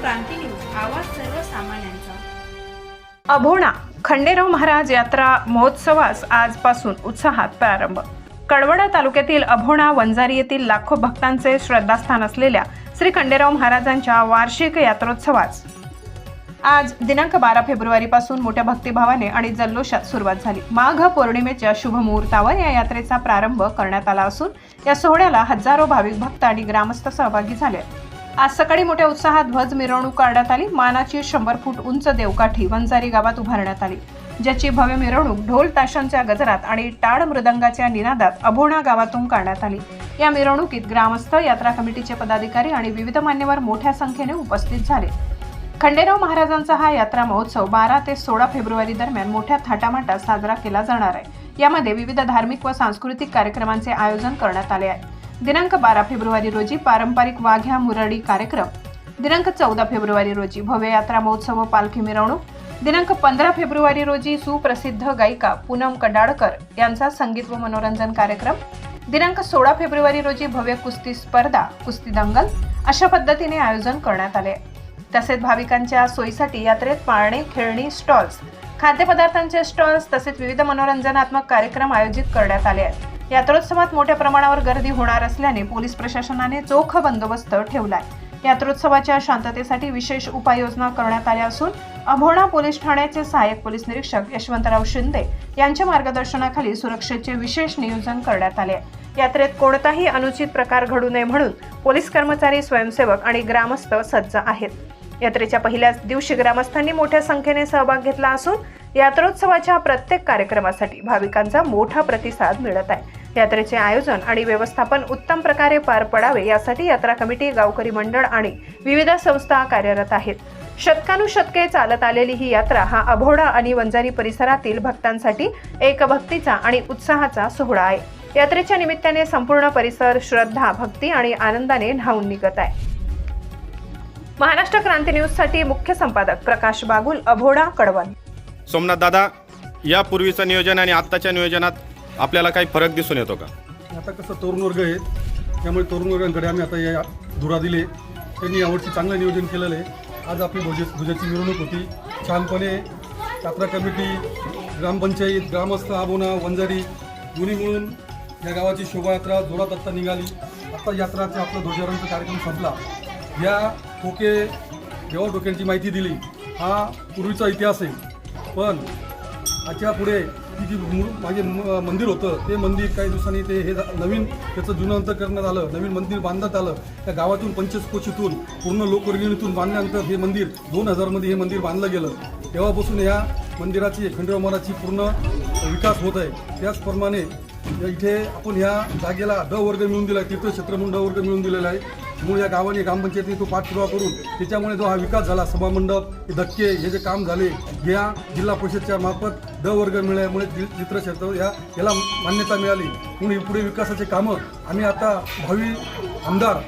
क्रांती news आवाज सर्वसामान्यांचा. अभोणा खंडेराव महाराज यात्रा महोत्सवास आजपासून उत्साहात प्रारंभ. कडवडा तालुक्यातील अभोणा वंजारी येथील लाखो भक्तांचे श्रद्धास्थान असलेल्या श्री खंडेराव महाराजांच्या वार्षिक यात्रोत्सवास. आज दिनांक बारा फेब्रुवारीपासून मोठ्या भक्तिभावाने आणि जल्लोषात सुरुवात झाली. माघ पौर्णिमेच्या शुभ मुहूर्तावर या यात्रेचा प्रारंभ करण्यात आला असून या सोहळ्याला हजारो भाविक भक्त आणि ग्रामस्थ सहभागी झाले आज सकाळी मोठ्या उत्साहात ध्वज मिरवणूक काढण्यात आली. मानाची शंभर फूट उंच देवकाठी वंजारी गावात उभारण्यात आली. ज्याची भव्य मिरवणूक ढोल ताशांच्या गजरात आणि टाळ मृदंगाच्या निनादात अभोणा गावातून काढण्यात आली. या मिरवणुकीत ग्रामस्थ यात्रा कमिटीचे पदाधिकारी आणि विविध मान्यवर मोठ्या संख्येने उपस्थित झाले. खंडेराव महाराजांचा हा यात्रा महोत्सव बारा ते सोळा फेब्रुवारी दरम्यान मोठ्या थाटामाटात साजरा केला जाणार आहे. यामध्ये विविध धार्मिक व सांस्कृतिक कार्यक्रमांचे आयोजन करण्यात आले आहे. दिनांक बारा फेब्रुवारी रोजी पारंपरिक वाघ्या मुरळी कार्यक्रम. दिनांक चौदा फेब्रुवारी रोजी भव्य यात्रा महोत्सव पालखी मिरवणूक. दिनांक पंधरा फेब्रुवारी रोजी सुप्रसिद्ध गायिका पूनम कडाडकर यांचा संगीत व मनोरंजन कार्यक्रम. दिनांक सोळा फेब्रुवारी रोजी भव्य कुस्ती स्पर्धा कुस्ती दंगल अशा पद्धतीने आयोजन करण्यात आले. तसेच भाविकांच्या सोयीसाठी यात्रेत पाळणे खेळणी स्टॉल्स खाद्यपदार्थांचे स्टॉल्स तसेच विविध मनोरंजनात्मक कार्यक्रम आयोजित करण्यात आले आहेत. यात्रोत्सवात मोठ्या प्रमाणावर गर्दी होणार असल्याने पोलीस प्रशासनाने चोख बंदोबस्त ठेवलाय. यात्रोत्सवाच्या शांततेसाठी विशेष उपाययोजना करण्यात आल्या असून अभोणा पोलीस ठाण्याचे सहाय्यक पोलीस निरीक्षक यशवंतराव शिंदे यांच्या मार्गदर्शनाखाली सुरक्षेचे विशेष नियोजन करण्यात आले आहे. यात्रेत कोणताही अनुचित प्रकार घडू नये म्हणून पोलीस कर्मचारी स्वयंसेवक आणि ग्रामस्थ सज्ज आहेत. यात्रेच्या पहिल्याच दिवशी ग्रामस्थांनी मोठ्या संख्येने सहभाग घेतला असून यात्रोत्सवाच्या प्रत्येक कार्यक्रमासाठी भाविकांचा मोठा प्रतिसाद मिळत आहे. यात्रेचे आयोजन आणि व्यवस्थापन उत्तम प्रकारे पार पडावे यासाठी यात्रा कमिटी गावकरी मंडळ आणि विविध संस्था कार्यरत आहेत. शतकानुशतके चालत आलेली ही यात्रा हा अभोडा आणि वंजारी परिसरातील भक्तांसाठी एक भक्तीचा आणि उत्साहाचा सोहळा आहे. यात्रेच्या निमित्ताने संपूर्ण परिसर श्रद्धा भक्ती आणि आनंदाने न्हावून निघत आहे. महाराष्ट्र क्रांती न्यूजसाठी मुख्य संपादक प्रकाश बागुल अभोडा कडवण. सोमनाथ दादा यापूर्वीचं नियोजन आणि आत्ताच्या नियोजनात आपल्याला काही फरक दिसून येतो का? आता कसं तरुण वर्ग आहे त्यामुळे तरुण वर्गांकडे आम्ही आता या धुरा दिले. त्यांनी यावर्षी चांगलं नियोजन केलेलं आहे. आज आपली ध्वज भुजाची मिरवणूक होती. छानपणे यात्रा कमिटी ग्रामपंचायत ग्रामस्थ आबोना वंजारी दोन्ही मिळून या गावाची शोभायात्रा जोरात आत्ता निघाली. आत्ता यात्राचा आपला ध्वजारोहणचा कार्यक्रम संपला. या ठोके जेव्हा डोक्यांची माहिती दिली हा पूर्वीचा इतिहास आहे. पण आजच्या पुढे की जी मूळ माझे म- मंदिर होतं ते मंदिर काही दिवसांनी ते हे नवीन त्याचं जुनांतर करण्यात आलं नवीन मंदिर बांधण्यात आलं त्या गावातून पंचस्कोशीतून पूर्ण लोकवर्गणीतून बांधल्यानंतर हे मंदिर दोन हजारमध्ये हे मंदिर बांधलं गेलं. तेव्हापासून ह्या मंदिराची खंडेराव महाराजची पूर्ण विकास होत आहे. त्याचप्रमाणे इथे आपण ह्या जागेला ड वर्ग मिळून दिला आहे तीर्थक्षेत्र म्हणून ड वर्ग मिळून दिलेला आहे. मूळ या गावाने ग्रामपंचायतीने तो पाठपुरावा करून त्याच्यामुळे जो हा विकास झाला सभामंडप हे धक्के हे जे काम झाले या जिल्हा परिषदच्या मार्फत द वर्ग मिळाल्यामुळे चित्रक्षेत्र या याला मान्यता मिळाली. म्हणून पुढे विकासाचे कामं आम्ही आता भावी आमदार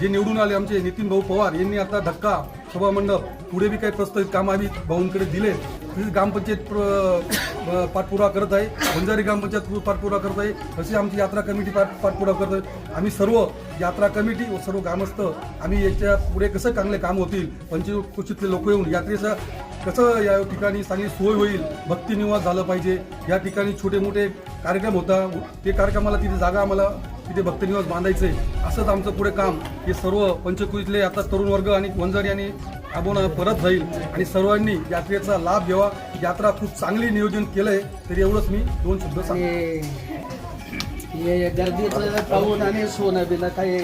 जे निवडून आले आमचे नितीन भाऊ पवार यांनी आता धक्का सभामंडप पुढे बी काही प्रस्तावित काम आम्ही भाऊंकडे दिले ही ग्रामपंचायत प्र- पाठपुरावा करत आहे. बंजारी ग्रामपंचायत पाठपुरावा करत आहे. तशी आमची यात्रा कमिटी पाठ पाठपुरावा करत आहे. आम्ही सर्व यात्रा कमिटी व सर्व ग्रामस्थ आम्ही याच्यापुढे कसं चांगले काम होतील पंचकोशीतले लोक येऊन यात्रेचं कसं या ठिकाणी चांगली सोय होईल भक्तिनिवास झालं पाहिजे. या ठिकाणी छोटे मोठे कार्यक्रम होता. ते कार्यक्रमाला तिथे जागा आम्हाला तिथे भक्तनिवास बांधायचं आहे असंच आमचं पुढे काम. हे सर्व पंचकुशीतले आता तरुण वर्ग आणि वंजारी आणि आबोना परत जाईल. आणि सर्वांनी यात्रेचा लाभ घ्यावा. यात्रा खूप चांगली नियोजन केलं आहे तरी एवढंच मी दोन शब्द सांगतो. गर्दीचं पाहून आणि सोनं बिनं काही.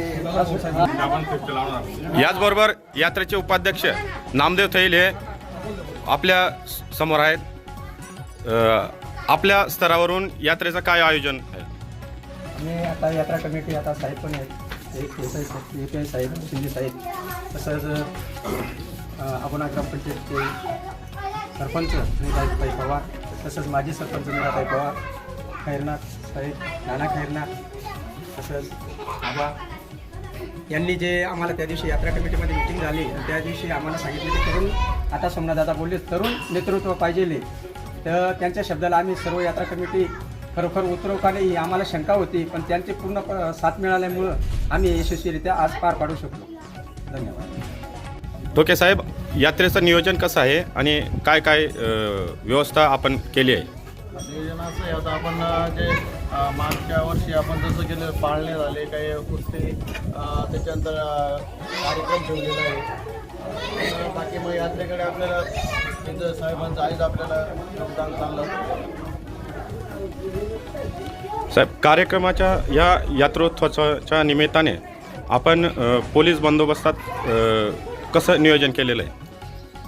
याचबरोबर यात्रेचे उपाध्यक्ष नामदेव थैल हे आपल्यासमोर आहेत. आपल्या स्तरावरून यात्रेचं काय आयोजन? आणि आता यात्रा कमिटी आता साहेब पण आहेत. एक देसाई साहेब ए पी आय साहेब शिंदे साहेब तसंच अं, ग्रामपंचायतचे सरपंच निराजताई पवार तसंच माजी सरपंच निराताई पवार खैरनाथ साहेब नाना खैरनाथ तसंच आबा. यांनी जे आम्हाला त्या दिवशी यात्रा कमिटीमध्ये मिटिंग झाली त्या दिवशी आम्हाला सांगितले की तरुण आता सोमनाथदादा बोलले तरुण नेतृत्व पाहिजे तर त्यांच्या शब्दाला आम्ही सर्व यात्रा कमिटी खरोखर उतरवू का नाही ही आम्हाला शंका होती पण त्यांचे पूर्ण प- साथ मिळाल्यामुळं आम्ही यशस्वीरित्या आज पार पाडू शकलो. धन्यवाद. टोके साहेब यात्रेचं नियोजन कसं आहे आणि काय काय अ, व्यवस्था आपण केली आहे? नियोजन असं आहे आता आपण अ, जे अ, मागच्या वर्षी आपण जसं केलं पाळणे झाले काही कुस्ती अ, त्याच्यानंतर अ, कार्यक्रम ठेवलेला आहे. आणि बाकी मग यात्रेकडे आपल्याला त्यांचं साहेबांचं आहेच आपल्याला योगदान चांगलं. साहेब कार्यक्रमाच्या या यात्रोत्सवाच्या निमित्ताने आपण पोलीस बंदोबस्तात कसं नियोजन केलेलं आहे?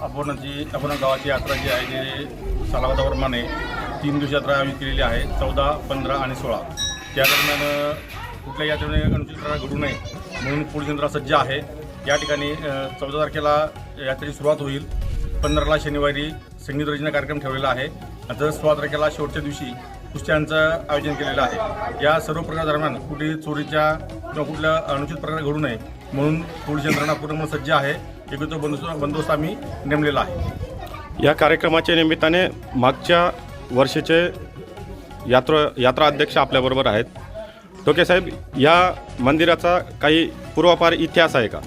आपण जी आपण गावाची यात्रा जी आहे जी सालावदाप्रमाणे तीन दिवस यात्रा आयोजित केलेली आहे चौदा पंधरा आणि सोळा. त्या दरम्यान कुठल्याही यात्रेने अनुचित घडू नये म्हणून पोलीस यंत्रणा सज्ज आहे. या ठिकाणी चौदा तारखेला यात्रेची सुरुवात होईल. पंधराला शनिवारी संगीत रचना कार्यक्रम ठेवलेला आहे. आणि सोळा तारखेला शेवटच्या दिवशी कुस्त्यांचं आयोजन केलेलं आहे. या सर्व प्रकार दरम्यान कुठेही चोरीच्या किंवा कुठल्या अनुचित प्रकार घडू नये म्हणून पोलीस यंत्रणा पूर्ण सज्ज आहे. एकत्र बंदोबस्त बंदोबस्त आम्ही नेमलेला आहे. या कार्यक्रमाच्या निमित्ताने मागच्या वर्षीचे यात्रा यात्रा अध्यक्ष आपल्याबरोबर आहेत. टोके साहेब या मंदिराचा काही पूर्वापार इतिहास आहे का?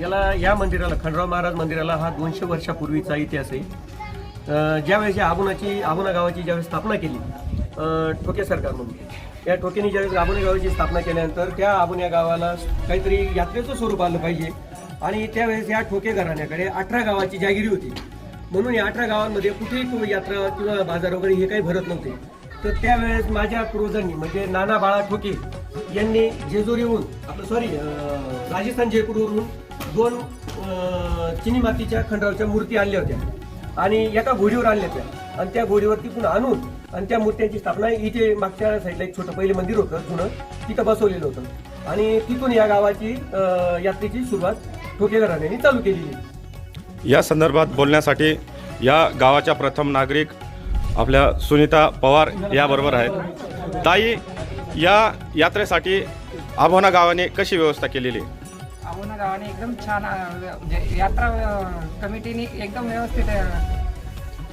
याला या मंदिराला खंडराव महाराज मंदिराला हा दोनशे वर्षापूर्वीचा इतिहास आहे. ज्यावेळेस या आबुनाची आबुना गावाची ज्यावेळेस स्थापना केली ठोके सरकार म्हणून. या ठोकेने ज्यावेळेस आबुने गावाची स्थापना केल्यानंतर त्या आबुना गावाला काहीतरी यात्रेचं स्वरूप आलं पाहिजे. आणि त्यावेळेस या ठोके घराण्याकडे अठरा गावाची जागिरी होती. म्हणून या अठरा गावांमध्ये कुठेही किंवा यात्रा किंवा बाजार वगैरे हे काही भरत नव्हते. तर त्यावेळेस माझ्या पूर्वजांनी म्हणजे नाना बाळा ठोके यांनी जेजुरीहून आपलं सॉरी राजस्थान जयपूरवरून दोन चिनी मातीच्या खंडावरच्या मूर्ती आणल्या होत्या. आणि एका घोडीवर आणल्या होत्या. आणि त्या घोडीवर तिथून आणून आणि त्या मूर्त्यांची स्थापना. इथे मागच्या साईडला एक छोटं पहिलं मंदिर होतं जुनं. तिथं बसवलेलं होतं. आणि तिथून या गावाची यात्रेची सुरुवात ठोके घराण्याने चालू केलेली. या संदर्भात बोलण्यासाठी या गावाच्या प्रथम नागरिक आपल्या सुनीता पवार याबरोबर आहेत. ताई या यात्रेसाठी आभोना गावाने कशी व्यवस्था केलेली? आमोना गावाने एकदम छान म्हणजे यात्रा कमिटीने एकदम व्यवस्थित